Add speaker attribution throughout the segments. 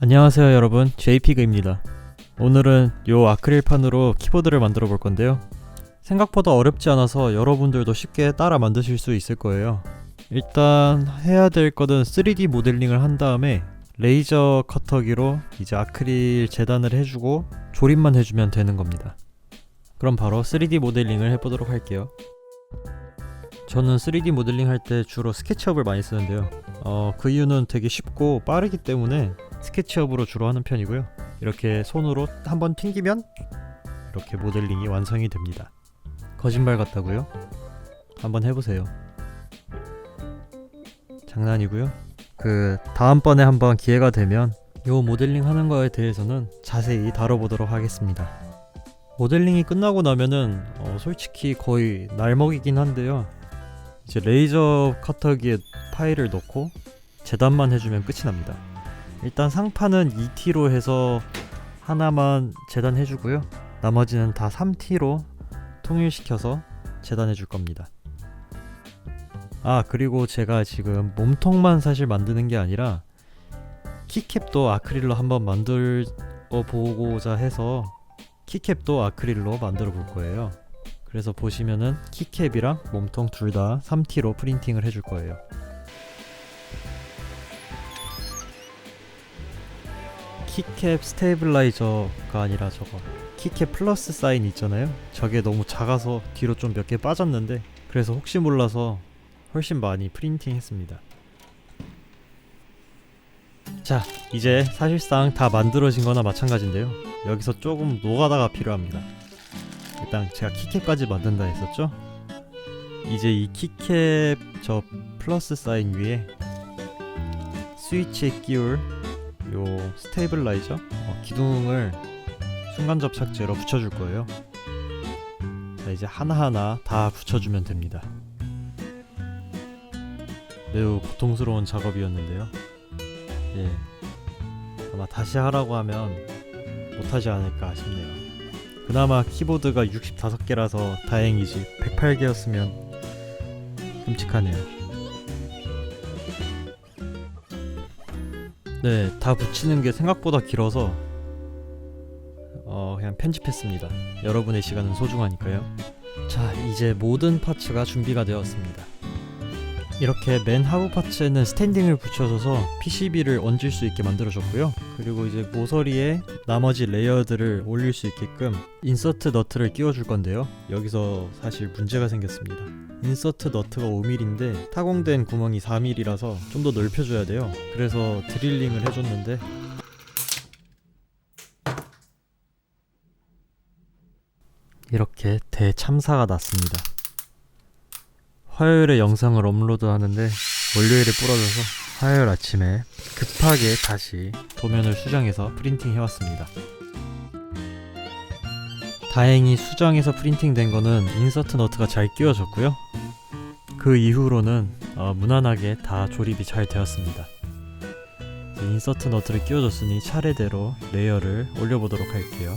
Speaker 1: 안녕하세요 여러분. JP그입니다. 오늘은 요 아크릴판으로 키보드를 만들어 볼 건데요. 생각보다 어렵지 않아서 여러분들도 쉽게 따라 만드실 수 있을 거예요. 일단 해야 될 것은 3D 모델링을 한 다음에 레이저 커터기로 이제 아크릴 재단을 해주고 조립만 해주면 되는 겁니다. 그럼 바로 3D 모델링을 해보도록 할게요. 저는 3D 모델링 할 때 주로 스케치업을 많이 쓰는데요. 어, 그 이유는 되게 쉽고 빠르기 때문에 스케치업으로 주로 하는 편이고요. 이렇게 손으로 한번 튕기면 이렇게 모델링이 완성이 됩니다. 거짓말 같다고요? 한번 해보세요. 장난이고요. 그 다음번에 한번 기회가 되면 요 모델링 하는 거에 대해서는 자세히 다뤄보도록 하겠습니다. 모델링이 끝나고 나면은 어, 솔직히 거의 날먹이긴 한데요. 이제 레이저 커터기에 파일을 넣고 재단만 해주면 끝이 납니다. 일단 상판은 2T로 해서 하나만 재단해 주고요. 나머지는 다 3T로 통일시켜서 재단해 줄 겁니다. 아, 그리고 제가 지금 몸통만 사실 만드는 게 아니라 키캡도 아크릴로 한번 만들어 보고자 해서 키캡도 아크릴로 만들어 볼 거예요. 그래서 보시면은 키캡이랑 몸통 둘 다 3T로 프린팅을 해줄 거예요. 키캡 스테이블라이저가 아니라 저거 키캡 플러스 사인 있잖아요. 저게 너무 작아서 뒤로 좀 몇 개 빠졌는데 그래서 혹시 몰라서 훨씬 많이 프린팅 했습니다. 자 이제 사실상 다 만들어진 거나 마찬가지인데요. 여기서 조금 노가다가 필요합니다. 일단 제가 키캡까지 만든다 했었죠? 이제 이 키캡 저 플러스 사인 위에 스위치에 끼울 요 스테이블라이저 어, 기둥을 순간 접착제로 붙여줄 거예요. 자 이제 하나하나 다 붙여주면 됩니다. 매우 고통스러운 작업이었는데요. 예. 아마 다시 하라고 하면 못하지 않을까 싶네요. 그나마 키보드가 65개라서 다행이지 108개였으면 끔찍하네요. 네, 다 붙이는 게 생각보다 길어서 어, 그냥 편집했습니다. 여러분의 시간은 소중하니까요. 자, 이제 모든 파츠가 준비가 되었습니다. 이렇게 맨 하부 파츠에는 스탠딩을 붙여줘서 PCB를 얹을 수 있게 만들어줬고요. 그리고 이제 모서리에 나머지 레이어들을 올릴 수 있게끔 인서트 너트를 끼워줄 건데요. 여기서 사실 문제가 생겼습니다. 인서트 너트가 5mm인데 타공된 구멍이 4mm라서 좀 더 넓혀줘야 돼요. 그래서 드릴링을 해줬는데 이렇게 대참사가 났습니다. 화요일에 영상을 업로드 하는데 월요일에 부러져서 화요일 아침에 급하게 다시 도면을 수정해서 프린팅 해왔습니다. 다행히 수정해서 프린팅된 거는 인서트 너트가 잘 끼워졌고요. 그 이후로는 어, 무난하게 다 조립이 잘 되었습니다. 인서트 너트를 끼워줬으니 차례대로 레이어를 올려보도록 할게요.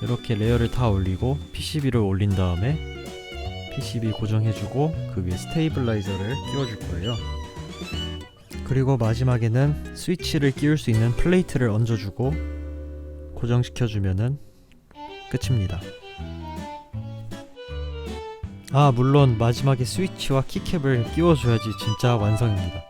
Speaker 1: 이렇게 레이어를 다 올리고 PCB를 올린 다음에 PCB 고정해주고 그 위에 스테이블라이저를 끼워줄 거예요. 그리고 마지막에는 스위치를 끼울 수 있는 플레이트를 얹어주고 고정시켜주면은 끝입니다. 아 물론 마지막에 스위치와 키캡을 끼워줘야지 진짜 완성입니다.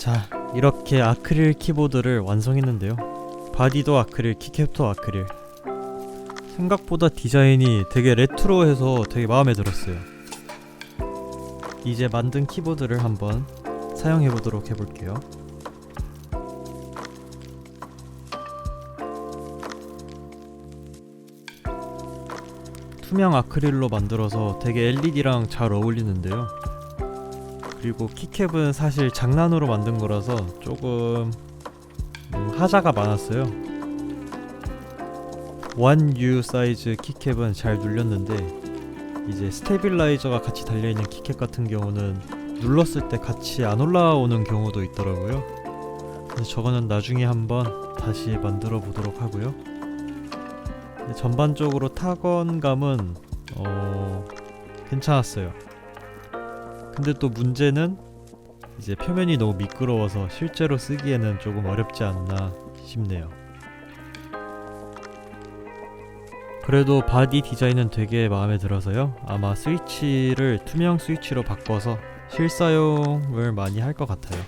Speaker 1: 자 이렇게 아크릴 키보드를 완성했는데요. 바디도 아크릴 키캡도 아크릴. 생각보다 디자인이 되게 레트로해서 되게 마음에 들었어요. 이제 만든 키보드를 한번 사용해 보도록 해볼게요. 투명 아크릴로 만들어서 되게 LED랑 잘 어울리는데요 그리고 키캡은 사실 장난으로 만든 거라서 조금 음, 하자가 많았어요. 1U 사이즈 키캡은 잘 눌렸는데 이제 스테빌라이저가 같이 달려있는 키캡 같은 경우는 눌렀을 때 같이 안 올라오는 경우도 있더라고요. 저거는 나중에 한번 다시 만들어 보도록 하고요. 전반적으로 타건감은 어 괜찮았어요 근데 또 문제는 이제 표면이 너무 미끄러워서 실제로 쓰기에는 조금 어렵지 않나 싶네요. 그래도 바디 디자인은 되게 마음에 들어서요. 아마 스위치를 투명 스위치로 바꿔서 실사용을 많이 할 것 같아요.